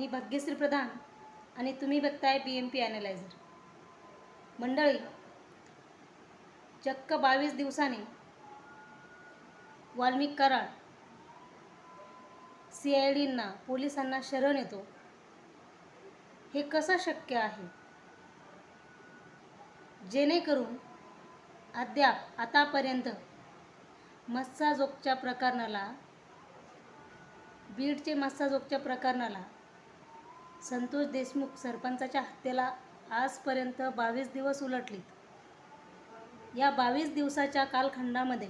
मी भाग्यश्री प्रधान आणि तुम्ही बघताय बी एम पी ॲनालायझर मंडळी चक्क बावीस दिवसाने वाल्मिक कराड सी आय डींना पोलिसांना शरण येतो. हे कसं शक्य आहे? जेणेकरून अद्याप आतापर्यंत मस्साजोगच्या प्रकरणाला बीडचे मस्साजोगच्या प्रकरणाला संतोष देशमुख सरपंचाच्या हत्येला आजपर्यंत बावीस दिवस उलटलीत. या बावीस दिवसाच्या कालखंडामध्ये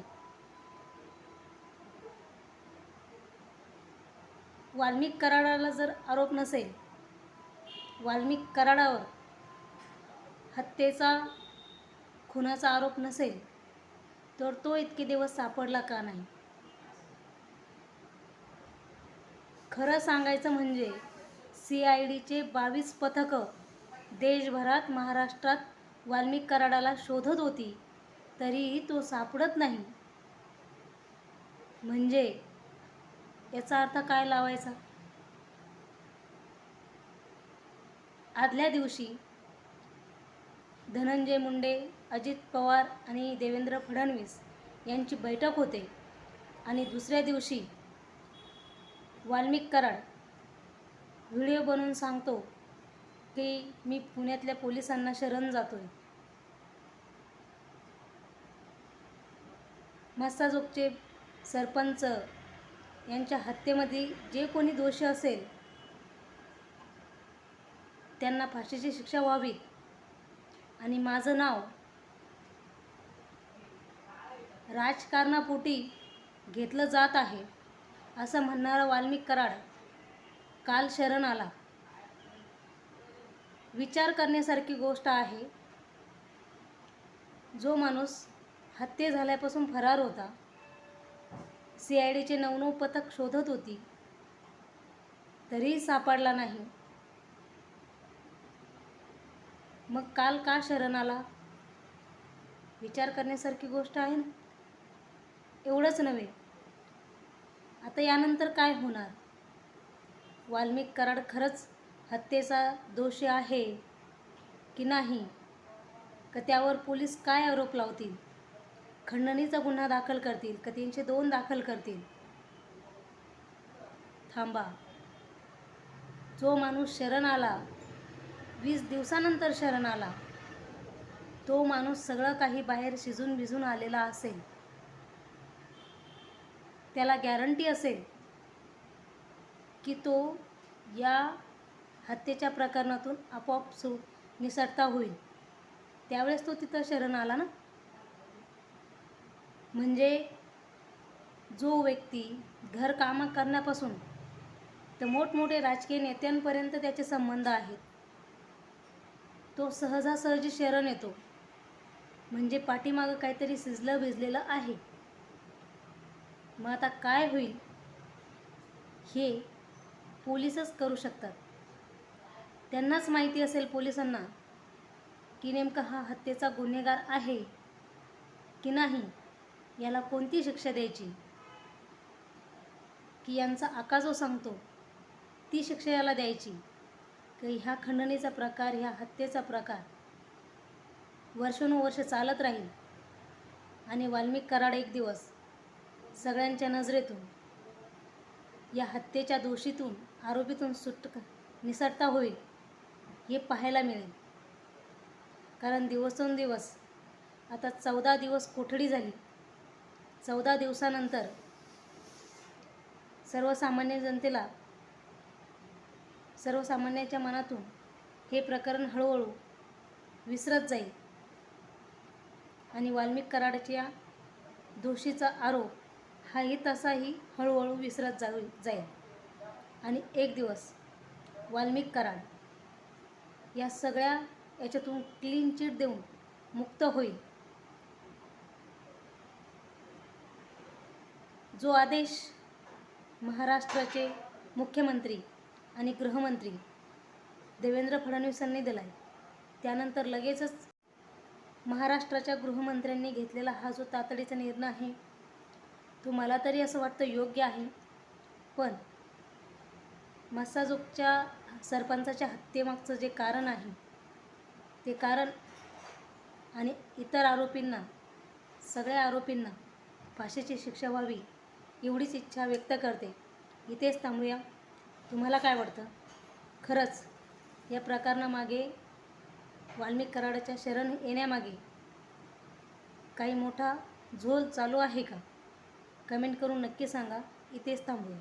वाल्मिक कराडाला जर आरोप नसेल वाल्मिक कराडावर हत्येचा खुनाचा आरोप नसेल तर तो इतके दिवस सापडला का नाही? खरं सांगायचं म्हणजे सी आय डीचे बावीस पथकं देशभरात महाराष्ट्रात वाल्मिक कराडाला शोधत होती तरीही तो सापडत नाही. म्हणजे याचा अर्थ काय लावायचा? आदल्या दिवशी धनंजय मुंडे अजित पवार आणि देवेंद्र फडणवीस यांची बैठक होते आणि दुसऱ्या दिवशी वाल्मिक कराड व्हिडिओ बनवून सांगतो की मी पुण्यातल्या पोलिसांना शरण जातो आहे मस्साजोगचे सरपंच यांच्या हत्येमध्ये जे कोणी दोषी असेल त्यांना फाशीची शिक्षा व्हावी. आणि माझं नाव राजकारणापोटी घेतलं जात आहे असं म्हणणारा वाल्मिक कराड काल शरण आला. विचार करण्यासारखी गोष्ट आहे. जो माणूस हत्ये झाल्यापासून फरार होता सी आय डीचे नवनव पथक शोधत होती तरीही सापडला नाही. मग काल का शरण आला? विचार करण्यासारखी गोष्ट आहे ना? एवढंच नव्हे. आता यानंतर काय होणार? वाल्मिक कराड खरंच हत्येचा दोषी आहे की नाही? का त्यावर पोलीस काय आरोप लावतील? खंडणीचा गुन्हा दाखल करतील का तीनशे दोन दाखल करतील? थांबा. जो माणूस शरण आला वीस दिवसानंतर शरण आला तो माणूस सगळं काही बाहेर शिजून भिजून आलेला असेल. त्याला गॅरंटी असेल की तो या हत्येच्या प्रकरणातून आपोआप सु निसटता होईल. त्यावेळेस तो तिथं शरण आला ना? म्हणजे जो व्यक्ती घरकामं करण्यापासून तर मोठमोठे राजकीय नेत्यांपर्यंत त्याचे संबंध आहेत. तो सहजासहजी शरण येतो. म्हणजे पाठीमागं काहीतरी शिजलं भिजलेलं आहे. मग आता काय होईल? हे पोलीसच करू शकतात. त्यांनाच माहिती असेल पोलिसांना की नेमका हा हत्येचा गुन्हेगार आहे की नाही याला कोणती शिक्षा द्यायची? की यांचा आका जो सांगतो ती शिक्षा याला द्यायची? की ह्या खंडणीचा प्रकार ह्या हत्येचा प्रकार वर्षानुवर्ष चालत राहील आणि वाल्मिक कराड एक दिवस सगळ्यांच्या नजरेतून या हत्येच्या दोषीतून आरोपीतून सुट निसटता होईल हे पाहायला मिळेल. कारण दिवसेंदिवस आता चौदा दिवस कोठडी झाली. चौदा दिवसानंतर सर्वसामान्य जनतेला सर्वसामान्याच्या मनातून हे प्रकरण हळूहळू विसरत जाईल. आणि वाल्मिक कराडच्या दोषीचा आरोप हाही तसाही हळूहळू विसरत जाऊ जाईल. आणि एक दिवस वाल्मिक कराड या सगळ्या याच्यातून क्लीन चिट देऊन मुक्त होईल. जो आदेश महाराष्ट्राचे मुख्यमंत्री आणि गृहमंत्री देवेंद्र फडणवीसांनी दिला आहे त्यानंतर लगेचच महाराष्ट्राच्या गृहमंत्र्यांनी घेतलेला हा जो तातडीचा निर्णय आहे तुम्हाला तरी असं वाटतं योग्य आहे. पण मस्साजोगच्या सरपंचाच्या हत्येमागचं जे कारण आहे ते कारण आणि इतर आरोपींना सगळ्या आरोपींना फाशीची शिक्षा व्हावी एवढीच इच्छा व्यक्त करते. इथेच थांबूया. तुम्हाला काय वाटतं? खरंच या प्रकरणामागे वाल्मिक कराडाच्या शरण येण्यामागे काही मोठा झोल चालू आहे का? कमेंट करून नक्की सांगा. इथेच थांबूया.